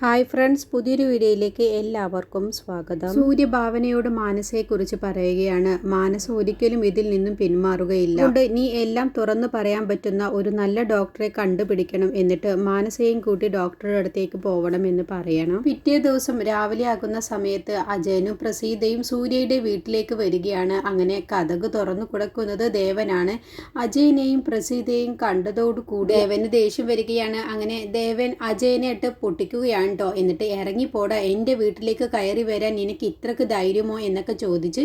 Hi friends പുതിയൊരു വീഡിയോയിലേക്ക് എല്ലാവർക്കും സ്വാഗതം. സൂര്യഭാവനയോട് മാനസയെക്കുറിച്ച് പറയുകയാണ്. മാനസ ഒരിക്കലും ഇതിൽ നിന്നും പിന്മാറുകയില്ല. അതുകൊണ്ട് നീ എല്ലാം തുറന്നു പറയാൻ പറ്റുന്ന ഒരു നല്ല ഡോക്ടറെ കണ്ടുപിടിക്കണം എന്നിട്ട് മാനസയും കൂട്ടി ഡോക്ടറുടെ അടുത്തേക്ക് പോകണം എന്ന് പറയണം. പിറ്റേ ദിവസം രാവിലെ ആകുന്ന സമയത്ത് അജയനും പ്രസീതയും സൂര്യയുടെ വീട്ടിലേക്ക് വരികയാണ്. അങ്ങനെ കഥക് തുറന്നു കൊടുക്കുന്നത് ദേവനാണ്. അജയനെയും പ്രസീതയും കണ്ടതോടുകൂടി ദേവന് ദേഷ്യം വരികയാണ്. അങ്ങനെ ദേവൻ അജയനെ ഇട്ട് പൊട്ടിക്കുകയാണ്. കേട്ടോ എന്നിട്ട് ഇറങ്ങിപ്പോടാ എന്റെ വീട്ടിലേക്ക് കയറി വരാൻ നിനക്ക് ഇത്രക്ക് ധൈര്യമോ? എന്നൊക്കെ ചോദിച്ച്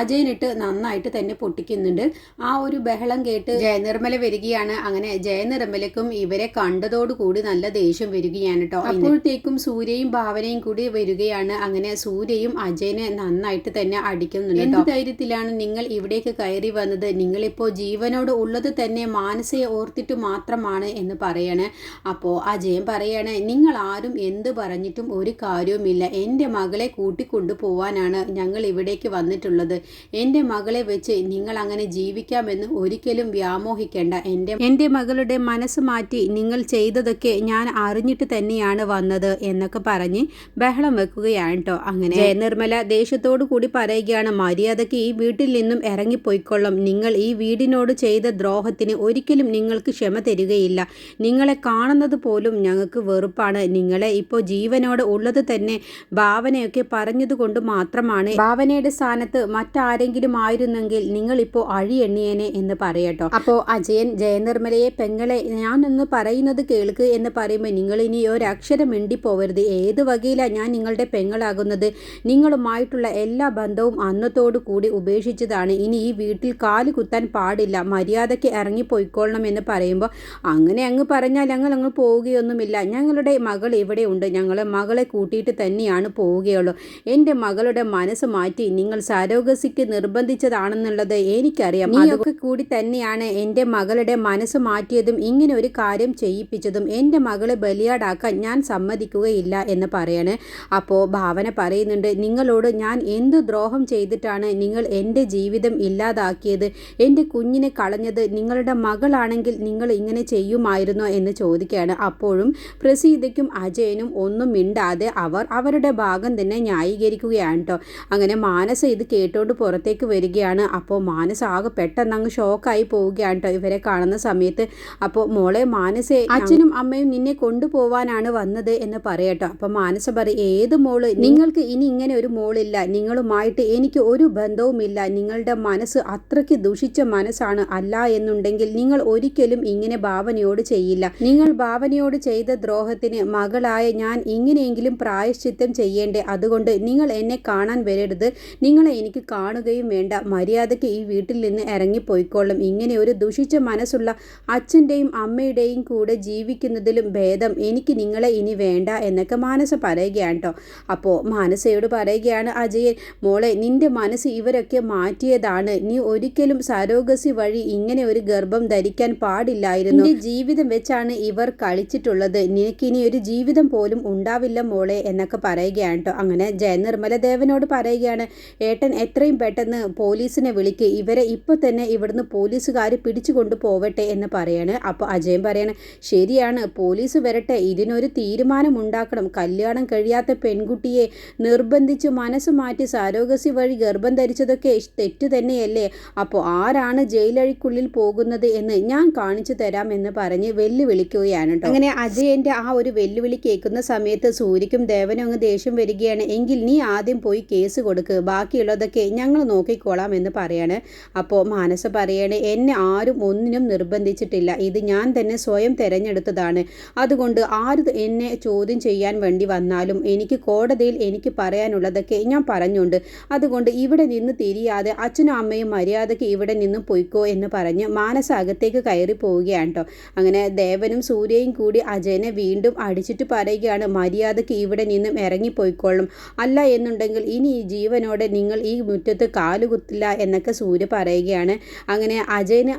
അജയനിട്ട് നന്നായിട്ട് തന്നെ പൊട്ടിക്കുന്നുണ്ട്. ആ ഒരു ബഹളം കേട്ട് ജയനിർമ്മല വരികയാണ്. അങ്ങനെ ജയനിർമ്മലക്കും ഇവരെ കണ്ടതോടുകൂടി നല്ല ദേഷ്യം വരികയാണ് കേട്ടോ. അപ്പോഴത്തേക്കും സൂര്യയും ഭാവനയും കൂടി വരികയാണ്. അങ്ങനെ സൂര്യയും അജയനെ നന്നായിട്ട് തന്നെ അടിക്കുന്നുണ്ട് എന്ത് ധൈര്യത്തിലാണ് നിങ്ങൾ ഇവിടേക്ക് കയറി വന്നത്? നിങ്ങളിപ്പോൾ ജീവനോട് ഉള്ളത് തന്നെ മാനസയെ ഓർത്തിട്ട് മാത്രമാണ് എന്ന് പറയാണ്. അപ്പോൾ അജയൻ പറയാണ് നിങ്ങൾ ആരും എന്ത് പറഞ്ഞിട്ടും ഒരു കാര്യവുമില്ല. എന്റെ മകളെ കൂട്ടിക്കൊണ്ടു പോവാനാണ് ഞങ്ങൾ ഇവിടേക്ക് വന്നിട്ടുള്ളത്. എന്റെ മകളെ വെച്ച് നിങ്ങൾ അങ്ങനെ ജീവിക്കാമെന്ന് ഒരിക്കലും വ്യാമോഹിക്കേണ്ട. എന്റെ എന്റെ മകളുടെ മനസ്സ് മാറ്റി നിങ്ങൾ ചെയ്തതൊക്കെ ഞാൻ അറിഞ്ഞിട്ട് തന്നെയാണ് വന്നത് എന്നൊക്കെ പറഞ്ഞ് ബഹളം വെക്കുകയാണ് കേട്ടോ അങ്ങനെ ജയനിർമ്മല ദേഷ്യത്തോടു കൂടി പറയുകയാണ് മര്യാദയ്ക്ക് ഈ വീട്ടിൽ നിന്നും ഇറങ്ങിപ്പോയിക്കൊള്ളും. നിങ്ങൾ ഈ വീടിനോട് ചെയ്ത ദ്രോഹത്തിന് ഒരിക്കലും നിങ്ങൾക്ക് ക്ഷമ തരികയില്ല. നിങ്ങളെ കാണുന്നത് പോലും ഞങ്ങൾക്ക് വെറുപ്പാണ്. നിങ്ങളെ ഇപ്പോൾ ജീവനോട് ഉള്ളത് തന്നെ ഭാവനയൊക്കെ പറഞ്ഞതുകൊണ്ട് മാത്രമാണ്. ഭാവനയുടെ സ്ഥാനത്ത് മറ്റാരെങ്കിലും ആയിരുന്നെങ്കിൽ നിങ്ങൾ ഇപ്പോൾ അഴിയെണ്ണിയേനെ എന്ന് പറയട്ടോ അപ്പോൾ അജയൻ ജയനിർമ്മലയെ പെങ്ങളെ ഞാൻ ഞാനൊന്ന് പറയുന്നത് കേൾക്ക് എന്ന് പറയുമ്പോൾ നിങ്ങൾ ഇനി ഒരക്ഷരം മിണ്ടിപ്പോവരുത്. ഏത് വകയിലാണ് ഞാൻ നിങ്ങളുടെ പെങ്ങളാകുന്നത്? നിങ്ങളുമായിട്ടുള്ള എല്ലാ ബന്ധവും അന്നത്തോടു കൂടി ഉപേക്ഷിച്ചതാണ്. ഇനി ഈ വീട്ടിൽ കാൽ കുത്താൻ പാടില്ല. മര്യാദയ്ക്ക് ഇറങ്ങിപ്പോയിക്കൊള്ളണം എന്ന് പറയുമ്പോൾ അങ്ങനെ അങ്ങ് പറഞ്ഞാൽ ഞങ്ങൾ അങ്ങ് പോവുകയൊന്നുമില്ല. ഞങ്ങളുടെ മകൾ ഇവിടെ ഉണ്ട്. ഞങ്ങളെ മകളെ കൂട്ടിയിട്ട് തന്നെയാണ് പോവുകയുള്ളൂ. എന്റെ മകളുടെ മനസ്സ് മാറ്റി നിങ്ങൾ സരോഗസിക്ക് നിർബന്ധിച്ചതാണെന്നുള്ളത് എനിക്കറിയാം. നീയൊക്കെ കൂടി തന്നെയാണ് എന്റെ മകളുടെ മനസ്സ് മാറ്റിയതും ഇങ്ങനെ ഒരു കാര്യം ചെയ്യിപ്പിച്ചതും. എന്റെ മകളെ ബലിയാടാക്കാൻ ഞാൻ സമ്മതിക്കുകയില്ല എന്ന് പറയാണ്. അപ്പോൾ ഭാവന പറയുന്നുണ്ട് നിങ്ങളോട് ഞാൻ എന്ത് ദ്രോഹം ചെയ്തിട്ടാണ് നിങ്ങൾ എന്റെ ജീവിതം ഇല്ലാതാക്കിയത്? എന്റെ കുഞ്ഞിനെ കളഞ്ഞത് നിങ്ങളുടെ മകളാണെങ്കിൽ നിങ്ങൾ ഇങ്ങനെ ചെയ്യുമായിരുന്നോ? എന്ന് ചോദിക്കുകയാണ്. അപ്പോഴും പ്രസീതയ്ക്കും അജയനും ഒന്നും മിണ്ടാതെ അവർ അവരുടെ ഭാഗം തന്നെ ന്യായീകരിക്കുകയാണ് കേട്ടോ അങ്ങനെ മാനസ ഇത് കേട്ടോണ്ട് പുറത്തേക്ക് വരികയാണ്. അപ്പോൾ മാനസ ആകെ പെട്ടെന്ന് അങ്ങ് ഷോക്കായി പോവുകയാണ് കേട്ടോ ഇവരെ കാണുന്ന സമയത്ത്. അപ്പോൾ മോളെ മാനസെ അച്ഛനും അമ്മയും നിന്നെ കൊണ്ടുപോവാനാണ് വന്നത് എന്ന് പറയട്ടോ അപ്പോൾ മാനസ പറയും ഏത് മോൾ? നിങ്ങൾക്ക് ഇനി ഇങ്ങനെ ഒരു മോളില്ല. നിങ്ങളുമായിട്ട് എനിക്ക് ഒരു ബന്ധവുമില്ല. നിങ്ങളുടെ മനസ്സ് അത്രയ്ക്ക് ദുഷിച്ച മനസ്സാണ് അല്ല എന്നുണ്ടെങ്കിൽ നിങ്ങൾ ഒരിക്കലും ഇങ്ങനെ ഭാവനയോട് ചെയ്യില്ല. നിങ്ങൾ ഭാവനയോട് ചെയ്ത ദ്രോഹത്തിന് മകളായ ഞാൻ ഇങ്ങനെയെങ്കിലും പ്രായശ്ചിത്തം ചെയ്യേണ്ടേ? അതുകൊണ്ട് നിങ്ങൾ എന്നെ കാണാൻ വരരുത്. നിങ്ങളെ എനിക്ക് കാണുകയും വേണ്ട. മര്യാദയ്ക്ക് ഈ വീട്ടിൽ നിന്ന് ഇറങ്ങിപ്പോയിക്കോളും. ഇങ്ങനെ ഒരു ദുഷിച്ച മനസ്സുള്ള അച്ഛന്റെയും അമ്മയുടെയും കൂടെ ജീവിക്കുന്നതിലും ഭേദം എനിക്ക് നിങ്ങളെ ഇനി വേണ്ട എന്നൊക്കെ മാനസ പറയുകയാണ് കേട്ടോ അപ്പോൾ മാനസയോട് പറയുകയാണ് അജയൻ മോളെ നിന്റെ മനസ്സ് ഇവരൊക്കെ മാറ്റിയതാണ്. നീ ഒരിക്കലും സരോഗസി വഴി ഇങ്ങനെ ഒരു ഗർഭം ധരിക്കാൻ പാടില്ലായിരുന്നു. നിന്റെ ജീവിതം വെച്ചാണ് ഇവർ കളിച്ചിട്ടുള്ളത്. നിനക്കിനി ഒരു ജീവിതം പോലും ഉണ്ടാവില്ല മോളെ എന്നൊക്കെ പറയുകയാണ് കേട്ടോ അങ്ങനെ ജയനിർമ്മല ദേവനോട് പറയുകയാണ് ഏട്ടൻ എത്രയും പെട്ടെന്ന് പോലീസിനെ വിളിക്ക്. ഇവരെ ഇപ്പോൾ തന്നെ ഇവിടുന്ന് പോലീസുകാർ പിടിച്ചു കൊണ്ടുപോവട്ടെ എന്ന് പറയാണ്. അപ്പോൾ അജയൻ പറയാണ് ശരിയാണ് പോലീസ് വരട്ടെ. ഇതിനൊരു തീരുമാനം ഉണ്ടാക്കണം കല്യാണം കഴിയാത്ത പെൺകുട്ടിയെ നിർബന്ധിച്ച് മനസ്സ് മാറ്റി സാരോഗസി വഴി ഗർഭം ധരിച്ചതൊക്കെ തെറ്റു തന്നെയല്ലേ? അപ്പോൾ ആരാണ് ജയിലഴിക്കുള്ളിൽ പോകുന്നത് എന്ന് ഞാൻ കാണിച്ചു തരാം എന്ന് പറഞ്ഞ് വെല്ലുവിളിക്കുകയാണ് കേട്ടോ അങ്ങനെ അജയന്റെ ആ ഒരു വെല്ലുവിളി കേൾക്കുന്ന സമയത്ത് സൂര്യക്കും ദേവനും അങ്ങ് ദേഷ്യം വരികയാണ്. എങ്കിൽ നീ ആദ്യം പോയി കേസ് കൊടുക്ക്. ബാക്കിയുള്ളതൊക്കെ ഞങ്ങൾ നോക്കിക്കോളാം എന്ന് പറയാണ്. അപ്പോൾ മാനസ പറയാണ് എന്നെ ആരും ഒന്നിനും നിർബന്ധിച്ചിട്ടില്ല. ഇത് ഞാൻ തന്നെ സ്വയം തിരഞ്ഞെടുത്തതാണ്. അതുകൊണ്ട് ആര് എന്നെ ചോദ്യം ചെയ്യാൻ വേണ്ടി വന്നാലും എനിക്ക് കോടതിയിൽ എനിക്ക് പറയാനുള്ളതൊക്കെ ഞാൻ പറഞ്ഞുണ്ട്. അതുകൊണ്ട് ഇവിടെ നിന്ന് തിരിയാതെ അച്ഛനും അമ്മയും മര്യാദയ്ക്ക് ഇവിടെ നിന്നും പൊയ്ക്കോ എന്ന് പറഞ്ഞ് മാനസ അകത്തേക്ക് കയറി പോവുകയാണ് കേട്ടോ അങ്ങനെ ദേവനും സൂര്യയും കൂടി അജയനെ വീണ്ടും അടിച്ചിട്ട് പറയുകയാണ് മര്യാദയ്ക്ക് ഇവിടെ നിന്നും ഇറങ്ങിപ്പോയിക്കൊള്ളും. അല്ല എന്നുണ്ടെങ്കിൽ ഇനി ഈ ജീവനോടെ നിങ്ങൾ ഈ മുറ്റത്ത് കാലുകുത്തില്ല എന്നൊക്കെ സൂര്യ പറയുകയാണ്. അങ്ങനെ അജയന്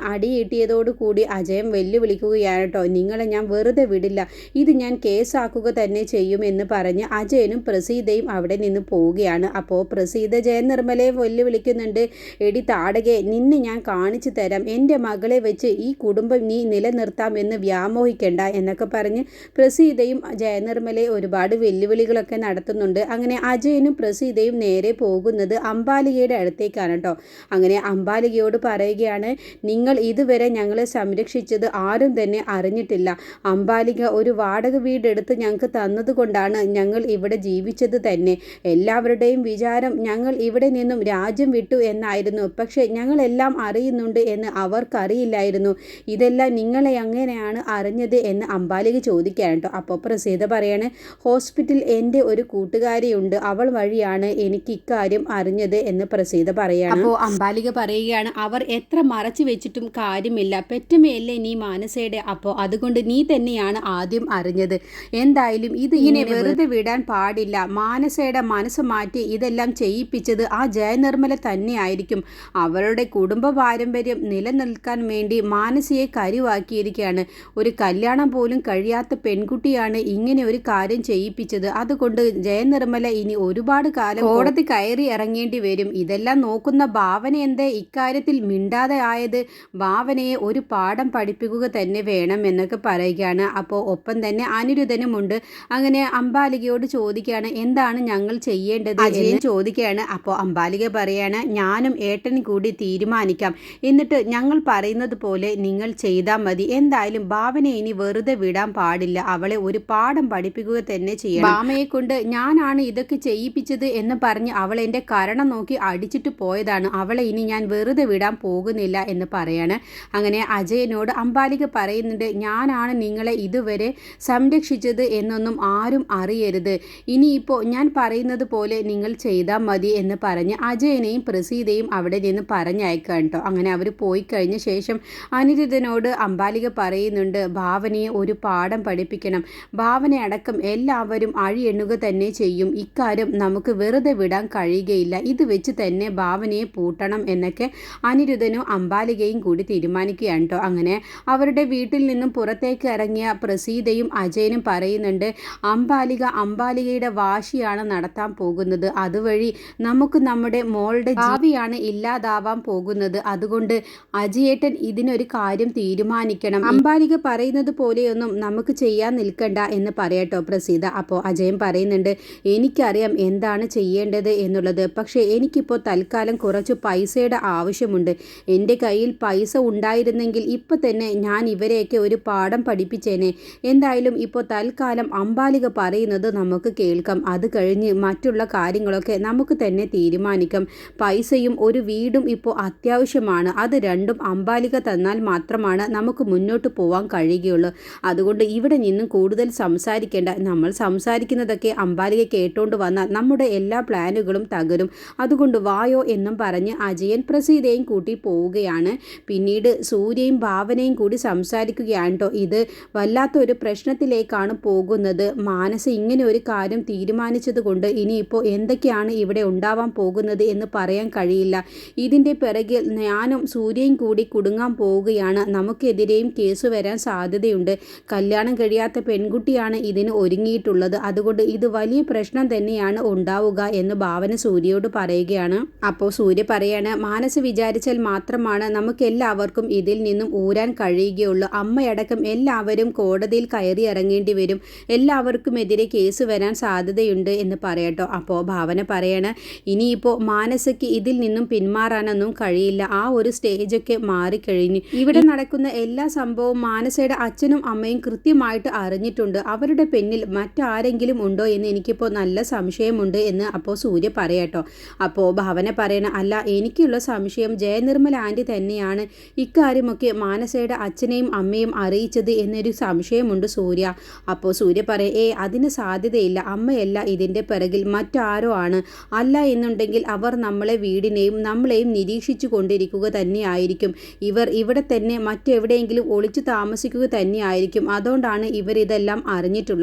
കൂടി അജയൻ വെല്ലുവിളിക്കുകയാണ് കേട്ടോ. നിങ്ങളെ ഞാൻ വെറുതെ വിടില്ല. ഇത് ഞാൻ കേസാക്കുക തന്നെ ചെയ്യുമെന്ന് പറഞ്ഞ് അജയനും പ്രസീതയും അവിടെ നിന്ന് പോവുകയാണ്. അപ്പോൾ പ്രസീത ജയൻ നിർമ്മലയെ വെല്ലുവിളിക്കുന്നുണ്ട്. എടി താടകെ നിന്നെ ഞാൻ കാണിച്ചു തരാം. എന്റെ മകളെ വെച്ച് ഈ കുടുംബം നീ നിലനിർത്താം എന്ന് വ്യാമോഹിക്കണ്ട എന്നൊക്കെ പറഞ്ഞ് പ്രസീതയും ജയനിർമ്മല ജയനിർമ്മലെ ഒരുപാട് വെല്ലുവിളികളൊക്കെ നടത്തുന്നുണ്ട്. അങ്ങനെ അജയനും പ്രസീതയും നേരെ പോകുന്നത് അംബാലികയുടെ അടുത്തേക്കാണ് കേട്ടോ. അങ്ങനെ അംബാലികയോട് പറയുകയാണ് നിങ്ങൾ ഇതുവരെ ഞങ്ങളെ സംരക്ഷിച്ചത് ആരും തന്നെ അറിഞ്ഞിട്ടില്ല. അംബാലിക ഒരു വാടക വീടെടുത്ത് ഞങ്ങൾക്ക് തന്നതുകൊണ്ടാണ് ഞങ്ങൾ ഇവിടെ ജീവിച്ചത് തന്നെ. എല്ലാവരുടെയും വിചാരം ഞങ്ങൾ ഇവിടെ നിന്നും രാജ്യം വിട്ടു എന്നായിരുന്നു. പക്ഷേ ഞങ്ങളെല്ലാം അറിയുന്നുണ്ട് എന്ന് അവർക്കറിയില്ലായിരുന്നു. ഇതെല്ലാം നിങ്ങളെ എങ്ങനെയാണ് അറിഞ്ഞത്? എന്ന് അംബാലിക ചോദിക്കുകയാണ് കേട്ടോ. അപ്പോൾ പ്രസീത പറയാണ് ഹോസ്പിറ്റൽ എന്റെ ഒരു കൂട്ടുകാരിയുണ്ട്. അവൾ വഴിയാണ് എനിക്ക് ഇക്കാര്യം അറിഞ്ഞത് എന്ന് പ്രസീത പറയാണ്. അപ്പോൾ അംബാലിക പറയുകയാണ് അവർ എത്ര മറച്ചു വെച്ചിട്ടും കാര്യമില്ല. പെറ്റമ്മയല്ലേ നീ മാനസയുടെ അപ്പോൾ അതുകൊണ്ട് നീ തന്നെയാണ് ആദ്യം അറിഞ്ഞത്. എന്തായാലും ഇത് ഇങ്ങനെ വെറുതെ വിടാൻ പാടില്ല. മാനസയുടെ മനസ്സ് മാറ്റി ഇതെല്ലാം ചെയ്യിപ്പിച്ചത് ആ ജയനിർമ്മല തന്നെയായിരിക്കും. അവരുടെ കുടുംബ പാരമ്പര്യം നിലനിൽക്കാൻ വേണ്ടി മാനസയെ കരുവാക്കിയിരിക്കുകയാണ്. ഒരു കല്യാണം പോലും കഴിയാത്ത പെൺകുട്ടിയാണ് ഇങ്ങനെ ഒരു കാര്യം ചെയ്യിപ്പിച്ചത്. അതുകൊണ്ട് ജയനിർമ്മല ഇനി ഒരുപാട് കാലം കോടതി കയറി ഇറങ്ങേണ്ടി വരും. ഇതെല്ലാം നോക്കുന്ന ഭാവന എന്തേ? ഇക്കാര്യത്തിൽ മിണ്ടാതെ ആയത് ഭാവനയെ ഒരു പാഠം പഠിപ്പിക്കുക തന്നെ വേണം എന്നൊക്കെ പറയുകയാണ്. അപ്പോൾ ഒപ്പം തന്നെ അനിരുദ്ധനുമുണ്ട് അങ്ങനെ അംബാലികയോട് ചോദിക്കുകയാണ് എന്താണ് ഞങ്ങൾ ചെയ്യേണ്ടത്? ചോദിക്കുകയാണ്. അപ്പോൾ അംബാലിക പറയാണ് ഞാനും ഏട്ടനും കൂടി തീരുമാനിക്കാം. എന്നിട്ട് ഞങ്ങൾ പറയുന്നത് പോലെ നിങ്ങൾ ചെയ്താൽ മതി. എന്തായാലും ഭാവനയെ ഇനി വെറുതെ വിടാൻ പാടില്ല. അവളെ ഒരു പാഠം പഠിപ്പിക്കുക തന്നെ ചെയ്യണം. ബാമയെ കൊണ്ട് ഞാനാണ് ഇതൊക്കെ ചെയ്യിപ്പിച്ചത് എന്ന് പറഞ്ഞ് അവൾ എന്റെ കരണം നോക്കി അടിച്ചിട്ട് പോയതാണ്. അവളെ ഇനി ഞാൻ വെറുതെ വിടാൻ പോകുന്നില്ല എന്ന് പറയാണ്. അങ്ങനെ അജയനോട് അമ്പാലിക പറയുന്നുണ്ട് ഞാനാണ് നിങ്ങളെ ഇതുവരെ സംരക്ഷിച്ചത് എന്നൊന്നും ആരും അറിയരുത്. ഇനിയിപ്പോൾ ഞാൻ പറയുന്നത് പോലെ നിങ്ങൾ ചെയ്താൽ മതി എന്ന് പറഞ്ഞ് അജയനെയും പ്രസീതയും അവിടെ നിന്ന് പറഞ്ഞയക്കാം കേട്ടോ. അങ്ങനെ അവർ പോയി കഴിഞ്ഞ ശേഷം അനിരുദ്ധനോട് അമ്പാലിക പറയുന്നുണ്ട് ഭാവനയെ ഒരു പാഠം പഠിപ്പിക്കണം. ഭാവന അടക്കം എല്ലാവരും അഴിയെണ്ണുക തന്നെ ചെയ്യും. ഇക്കാര്യം നമുക്ക് വെറുതെ വിടാൻ കഴിയുകയില്ല. ഇത് വെച്ച് തന്നെ ഭാവനയെ പൂട്ടണം എന്നൊക്കെ അനിരുദ്ധനും അമ്പാലികയും കൂടി തീരുമാനിക്കുകയാണ് കേട്ടോ. അങ്ങനെ അവരുടെ വീട്ടിൽ നിന്നും പുറത്തേക്ക് ഇറങ്ങിയ പ്രസീതയും അജയനും പറയുന്നുണ്ട് അമ്പാലിക അമ്പാലികയുടെ വാശിയാണ് നടത്താൻ പോകുന്നത്. അതുവഴി നമുക്ക് നമ്മുടെ മോളുടെ ഭാവിയാണ് ഇല്ലാതാവാൻ പോകുന്നത്. അതുകൊണ്ട് അജയേട്ടൻ ഇതിനൊരു കാര്യം തീരുമാനിക്കണം. അമ്പാലിക പറയുന്നത് പോലെയൊന്നും നമുക്ക് ചെയ്യാൻ നിൽക്കണ്ട എന്ന് പറയട്ടോ പ്രസീത. അപ്പോൾ അജയൻ പറയുന്നുണ്ട് എനിക്കറിയാം എന്താണ് ചെയ്യേണ്ടത് എന്നുള്ളത്. പക്ഷേ എനിക്കിപ്പോൾ തൽക്കാലം കുറച്ച് പൈസയുടെ ആവശ്യമുണ്ട്. എന്റെ കയ്യിൽ പൈസ ഉണ്ടായിരുന്നെങ്കിൽ ഇപ്പോൾ തന്നെ ഞാൻ ഇവരെയൊക്കെ ഒരു പാഠം പഠിപ്പിച്ചേനെ. എന്തായാലും ഇപ്പോൾ തൽക്കാലം അമ്പാലിക പറയുന്നത് നമുക്ക് കേൾക്കാം. അത് കഴിഞ്ഞ് മറ്റുള്ള കാര്യങ്ങളൊക്കെ നമുക്ക് തന്നെ തീരുമാനിക്കാം. പൈസയും ഒരു വീടും ഇപ്പോൾ അത്യാവശ്യമാണ്. അത് രണ്ടും അമ്പാലിക തന്നാൽ മാത്രമാണ് നമുക്ക് മുന്നോട്ട് പോകാൻ കഴിയുകയുള്ളൂ. അതുകൊണ്ട് ഇവിടെ നിന്നും കൂടുതൽ സംസാരിക്കേണ്ട നമ്മൾ സംസാരിക്കുന്നതൊക്കെ അംബാലിക കേട്ടുകൊണ്ട് വന്നാൽ നമ്മുടെ എല്ലാ പ്ലാനുകളും തകരും. അതുകൊണ്ട് വായോ എന്നും പറഞ്ഞ് അജയൻ പ്രസീതയും കൂട്ടി പോവുകയാണ്. പിന്നീട് സൂര്യയും ഭാവനയും കൂടി സംസാരിക്കുകയാണ് കേട്ടോ. ഇത് വല്ലാത്തൊരു പ്രശ്നത്തിലേക്കാണ് പോകുന്നത്. മാനസ് ഇങ്ങനെ ഒരു കാര്യം തീരുമാനിച്ചത് കൊണ്ട് ഇനിയിപ്പോൾ എന്തൊക്കെയാണ് ഇവിടെ ഉണ്ടാവാൻ പോകുന്നത് എന്ന് പറയാൻ കഴിയില്ല. ഇതിന്റെ പിറകിൽ ഞാനും സൂര്യയും കൂടി കുടുങ്ങാൻ പോവുകയാണ്. നമുക്കെതിരെയും കേസ് വരാൻ സാധ്യതയുണ്ട്. കല്യാണം കഴിയാത്ത പെൺകുട്ടിയാണ് ഇതിന് ഒരുങ്ങിയിട്ടുള്ളത്. അതുകൊണ്ട് ഇത് വലിയ പ്രശ്നം തന്നെയാണ് ഉണ്ടാവുക എന്ന് ഭാവന സൂര്യയോട് പറയുകയാണ്. അപ്പോൾ സൂര്യ പറയാണ് മാനസ് വിചാരിച്ചാൽ മാത്രമാണ് നമുക്ക് എല്ലാവർക്കും ഇതിൽ നിന്നും ഊരാൻ കഴിയുകയുള്ളൂ. അമ്മയടക്കം എല്ലാവരും കോടതിയിൽ കയറി ഇറങ്ങേണ്ടി വരും. എല്ലാവർക്കും എതിരെ കേസ് വരാൻ സാധ്യതയുണ്ട് എന്ന് പറയട്ടോ. അപ്പോൾ ഭാവന പറയാണ് ഇനിയിപ്പോൾ മാനസയ്ക്ക് ഇതിൽ നിന്നും പിന്മാറാനൊന്നും കഴിയില്ല. ആ ഒരു സ്റ്റേജൊക്കെ മാറിക്കഴിഞ്ഞു. ഇവിടെ നടക്കുന്ന എല്ലാ സംഭവവും മാനസയുടെ അച്ഛനും അമ്മയും കൃത്യമായിട്ട് അറിഞ്ഞിട്ടുണ്ട്. അവരുടെ പിന്നിൽ മറ്റാരെങ്കിലും ഉണ്ടോ എന്ന് എനിക്കിപ്പോൾ നല്ല സംശയമുണ്ട് എന്ന് അപ്പോൾ സൂര്യ പറയട്ടോ അപ്പോൾ ഭാവന പറയണ അല്ല എനിക്കുള്ള സംശയം ജയനിർമ്മല ആന്റി തന്നെയാണ്. ഇക്കാര്യമൊക്കെ മാനസയുടെ അച്ഛനെയും അമ്മയും അറിയിച്ചത് എന്നൊരു സംശയമുണ്ട് സൂര്യ. അപ്പോൾ സൂര്യ പറയും ഏ അതിന് സാധ്യതയില്ല. അമ്മയല്ല ഇതിന്റെ പിറകിൽ മറ്റാരോ ആണ്. അല്ല എന്നുണ്ടെങ്കിൽ അവർ നമ്മളെ വീടിനെയും നമ്മളെയും നിരീക്ഷിച്ചു കൊണ്ടിരിക്കുക തന്നെയായിരിക്കും ഇവർ ഇവിടെ തന്നെ മറ്റെവിടെയെങ്കിലും ഒളിച്ചു താമസിക്കുക തന്നെയായിരിക്കും അതുകൊണ്ടാണ് ഇവരിതെല്ലാം അറിഞ്ഞിട്ടുള്ളത്.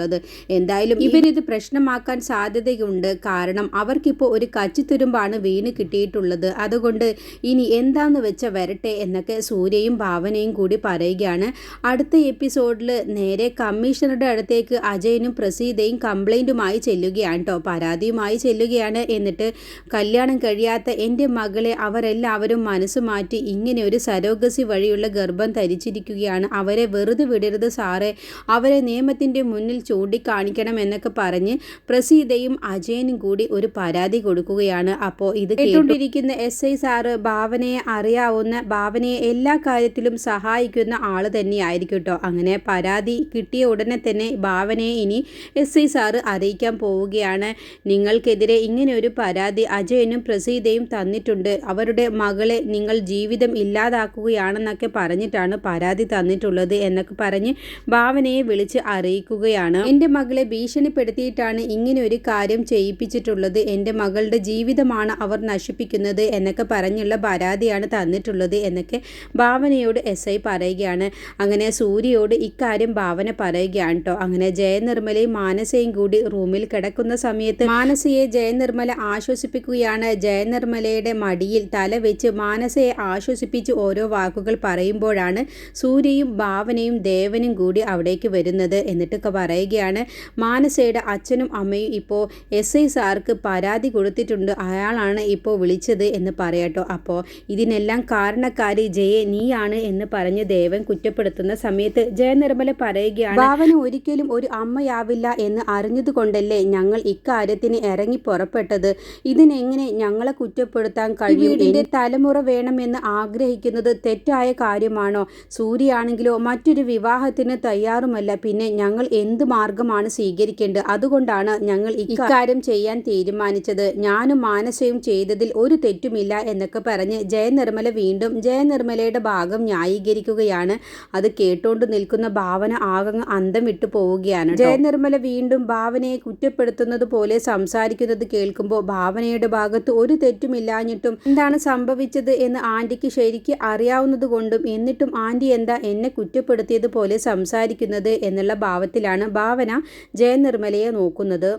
എന്തായാലും ഇവരിത് പ്രശ്നമാക്കാൻ സാധ്യതയുണ്ട്. കാരണം അവർക്കിപ്പോൾ ഒരു കച്ചിത്തുരുമ്പാണ് വീണ് കിട്ടിയിട്ടുള്ളത്. അതുകൊണ്ട് ഇനി എന്താന്ന് വെച്ച വരട്ടെ എന്നൊക്കെ സൂര്യയും ഭാവനയും കൂടി പറയുകയാണ്. അടുത്ത എപ്പിസോഡിൽ നേരെ കമ്മീഷണറുടെ അടുത്തേക്ക് അജയനും പ്രസീതയും കംപ്ലൈന്റുമായി ചെല്ലുകയാണ് കേട്ടോ പരാതിയുമായി ചെല്ലുകയാണ്. എന്നിട്ട് കല്യാണം കഴിയാത്ത എന്റെ മകളെ അവരെല്ലാവരും മനസ്സ് മാറ്റി ഇങ്ങനെ ഒരു സരോഗസി വഴിയുള്ള ഗർഭം ധരിച്ചിരിക്കുകയാണ്. അവരെ വെറുതെ വിടരുത് സാറേ. അവരെ നിയമത്തിന്റെ മുന്നിൽ ചൂണ്ടിക്കാണിക്കണം എന്നൊക്കെ പറഞ്ഞ് പ്രസീതയും അജയനും കൂടി ഒരു പരാതി കൊടുക്കുകയാണ്. അപ്പോൾ ഇത് കേട്ടുകൊണ്ടിരിക്കുന്ന എസ് ഐ സാറ് ഭാവനയെ അറിയാവുന്ന ഭാവനയെ എല്ലാ കാര്യത്തിലും സഹായിക്കുന്ന ആൾ തന്നെയായിരിക്കും കേട്ടോ. അങ്ങനെ പരാതി കിട്ടിയ ഉടനെ തന്നെ ഭാവനയെ ഇനി എസ് ഐ സാറ് അറിയിക്കാൻ പോവുകയാണ്. നിങ്ങൾക്കെതിരെ ഇങ്ങനെ ഒരു പരാതി അജയനും പ്രസീതയും തന്നിട്ടുണ്ട്. അവരുടെ മകളെ നിങ്ങൾ ജീവിതം ഇല്ലാതാക്കുകയാണെന്നൊക്കെ പറഞ്ഞിട്ടാണ് പരാതി തന്നിട്ടുള്ളത് എന്നൊക്കെ പറഞ്ഞ് ഭാവനയെ വിളിച്ച് അറിയിക്കുകയാണ്. എന്റെ മകളെ ഭീഷണിപ്പെടുത്തിയിട്ടാണ് ഇങ്ങനെ ഒരു കാര്യം ചെയ്യിപ്പിച്ചിട്ടുള്ളത്. എന്റെ മകളുടെ ജീവിതമാണ് അവർ നശിപ്പിക്കുന്നത് എന്നൊക്കെ പറഞ്ഞുള്ള പരാതിയാണ് തന്നിട്ടുള്ളത് എന്നൊക്കെ ഭാവനയോട് എസ് ഐ പറയുകയാണ്. അങ്ങനെ സൂര്യയോട് ഇക്കാര്യം ഭാവന പറയുകയാണ് കേട്ടോ അങ്ങനെ ജയനിർമ്മലയും മാനസയും കൂടി റൂമിൽ കിടക്കുന്ന സമയത്ത് മാനസയെ ജയനിർമ്മല ആശ്വസിപ്പിക്കുകയാണ്. ജയനിർമ്മലയുടെ മടിയിൽ തല വെച്ച് മാനസയെ ആശ്വസിപ്പിച്ച് ഓരോ വാക്കുകൾ പറയുമ്പോഴാണ് സൂര്യയും ഭാവനയും ദേവനും കൂടി അവിടേക്ക് വരുന്നത്. എന്നിട്ടൊക്കെ പറയുകയാണ് മാനസയുടെ അച്ഛനും അമ്മയും ഇപ്പോൾ എസ് ഐ സാർക്ക് പരാതി കൊടുത്തിട്ടുണ്ട്. അയാളാണ് ഇപ്പോൾ വിളിച്ചത് എന്ന് പറയട്ടോ. അപ്പോൾ ഇതിനെല്ലാം കാരണക്കാരി ജയെ നീയാണ് എന്ന് പറഞ്ഞ് ദേവൻ കുറ്റപ്പെടുത്തുന്ന സമയത്ത് ജയ ജയനിർമ്മല പറയുകയാണ് ഭാവന ഒരിക്കലും ഒരു അമ്മയാവില്ല എന്ന് അറിഞ്ഞതുകൊണ്ടല്ലേ ഞങ്ങൾ ഇക്കാര്യത്തിന് ഇറങ്ങി പുറപ്പെട്ടത്? ഇതിനെങ്ങനെ ഞങ്ങളെ കുറ്റപ്പെടുത്താൻ കഴിയും? എന്റെ തലമുറ വേണമെന്ന് ആഗ്രഹിക്കുന്നത് തെറ്റായ കാര്യമാണോ? സൂര്യയാണെങ്കിലോ മറ്റൊരു വിവാഹത്തിന് തയ്യാറുമല്ല. പിന്നെ ഞങ്ങൾ എന്ത് മാർഗമാണ് സ്വീകരിക്കേണ്ടത്. അതുകൊണ്ടാണ് ഞങ്ങൾ ഇക്കാര്യം ചെയ്യാൻ തീരുമാനിച്ചത്. ഞാനും മാനസയും ചെയ്തതിൽ ഒരു തെറ്റുമില്ല എന്നൊക്കെ പറഞ്ഞ് ജയനിർമ്മല വീണ്ടും ജയനിർമ്മലയുടെ ഭാഗം ന്യായീകരിക്കുകയാണ്. അത് കേട്ടുകൊണ്ട് നിൽക്കുന്ന ഭാവന ആകങ്ങ് അന്തം വിട്ടു പോവുകയാണ് ജയനിർമ്മല വീണ്ടും ഭാവനയെ കുറ്റപ്പെടുത്തുന്നത് പോലെ സംസാരിക്കുന്നത് കേൾക്കുമ്പോൾ ഭാവനയുടെ ഭാഗത്ത് ഒരു തെറ്റുമില്ലാഞ്ഞിട്ടും എന്താണ് സംഭവിച്ചത് എന്ന് ആന്റിക്ക് ശരിക്ക് അറിയാവുന്നത് കൊണ്ടും എന്നിട്ടും ആന്റി എന്താ എന്നെ കുറ്റപ്പെടുത്തിയത് പോലെ സംസാരിക്കുന്നത് എന്നുള്ള ഭാവത്തിലാണ് ഭാവന ജയനിർമ്മലയെ നോക്കുന്നത്.